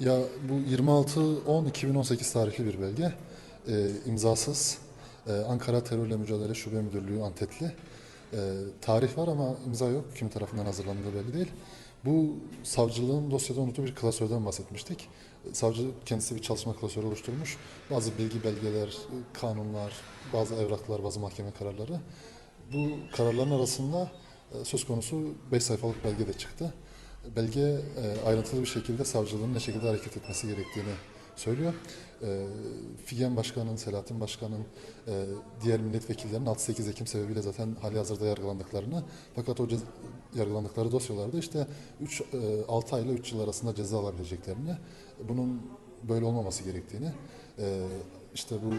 Ya bu 26-10-2018 tarihli bir belge. Ee, imzasız. Ee, Ankara Terörle Mücadele Şube Müdürlüğü Antetli. Ee, tarih var ama imza yok. Kim tarafından hazırlandığı belli değil. Bu savcılığın dosyada unuttuğu bir klasörden bahsetmiştik. Savcı kendisi bir çalışma klasörü oluşturmuş. Bazı bilgi belgeler, kanunlar, bazı evraklar, bazı mahkeme kararları. Bu kararların arasında e, söz konusu 5 sayfalık belge de çıktı. Belge e, ayrıntılı bir şekilde savcılığın ne şekilde hareket etmesi gerektiğini söylüyor. E, Figen Başkan'ın, Selahattin Başkan'ın, e, diğer milletvekillerinin 6-8 Ekim sebebiyle zaten hali hazırda yargılandıklarını fakat o yargılandıkları dosyalarda işte 3, 6 ay ile 3 yıl arasında ceza alabileceklerini, bunun böyle olmaması gerektiğini, e, işte bu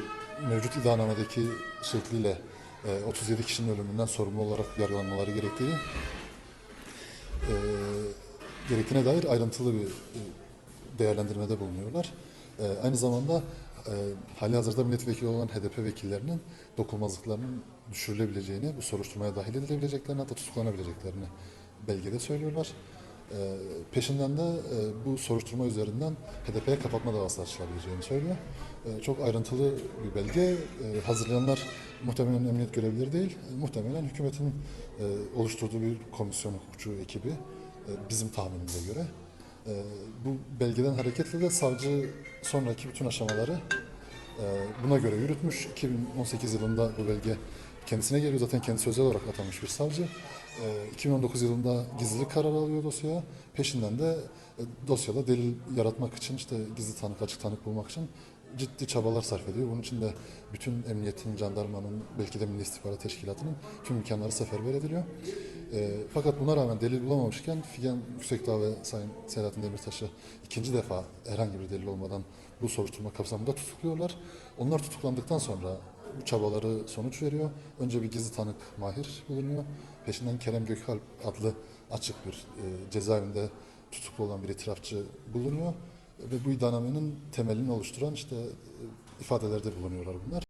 mevcut iddianamedeki şekliyle e, 37 kişinin ölümünden sorumlu olarak yargılanmaları gerektiği e, gerektiğine dair ayrıntılı bir e, değerlendirmede bulunuyorlar. E, aynı zamanda e, hali hazırda milletvekili olan HDP vekillerinin dokunulmazlıklarının düşürülebileceğini, bu soruşturmaya dahil edilebileceklerini hatta tutuklanabileceklerini belgede söylüyorlar. E, peşinden de bu soruşturma üzerinden HDP'ye kapatma davası açılabileceğini söylüyor. Çok ayrıntılı bir belge. Hazırlayanlar muhtemelen emniyet görevlileri değil, muhtemelen hükümetin oluşturduğu bir komisyon hukukçu ekibi bizim tahminimize göre. E, bu belgeden hareketle de savcı sonraki bütün aşamaları e, buna göre yürütmüş. 2018 yılında bu belge kendisine geliyor. Zaten kendisi özel olarak atanmış bir savcı. E, 2019 yılında gizlilik kararı alıyor dosyaya. Peşinden de e, dosyada delil yaratmak için işte gizli tanık, açık tanık bulmak için ciddi çabalar sarf ediyor. Bunun için de bütün emniyetin, jandarmanın, belki de Milli İstihbarat Teşkilatı'nın tüm imkanları seferber ediliyor. E, fakat buna rağmen delil bulamamışken Figen Yüksekdağ ve Sayın Selahattin Demirtaş'ı ikinci defa herhangi bir delil olmadan bu soruşturma kapsamında tutukluyorlar. Onlar tutuklandıktan sonra bu çabaları sonuç veriyor. Önce bir gizli tanık Mahir bulunuyor. Peşinden Kerem Gökalp adlı açık bir e, cezaevinde tutuklu olan bir itirafçı bulunuyor. Ve bu iddianamenin temelini oluşturan işte e, ifadelerde bulunuyorlar bunlar.